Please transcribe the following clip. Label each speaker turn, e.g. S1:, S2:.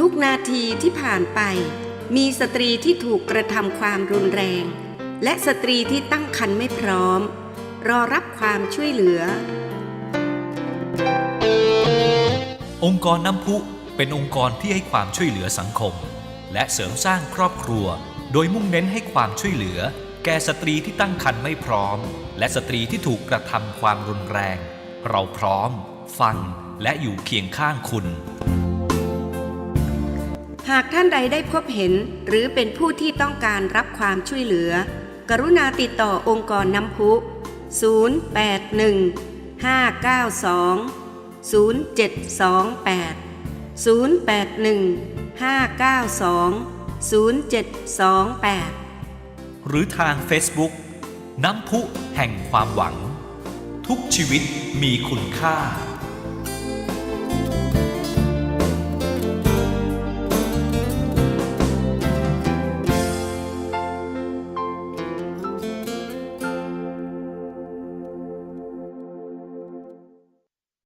S1: ทุกนาทีที่ผ่านไป มีสตรีที่ถูกกระทำความรุนแรง และสตรีที่ตั้งครรภ์ไม่พร้อม รอรับความช่วยเหลือ
S2: องค์กรน้ำพุเป็นองค์กรที่ให้ความช่วยเหลือสังคม และเสริมสร้างครอบครัว โดยมุ่งเน้นให้ความช่วยเหลือ แก่สตรีที่ตั้งครรภ์ไม่พร้อม และสตรีที่ถูกกระทำความรุนแรง เราพร้อม ฟัง และอยู่เคียงข้างคุณ
S1: หากท่านใดได้พบเห็นหรือเป็นผู้ที่ต้องการรับความช่วยเหลือ กรุณาติดต่อองค์กรน้ำพุ 081 592 0728 081 592 0728
S2: หรือทาง Facebook น้ำพุแห่งความหวัง ทุกชีวิตมีคุณค่า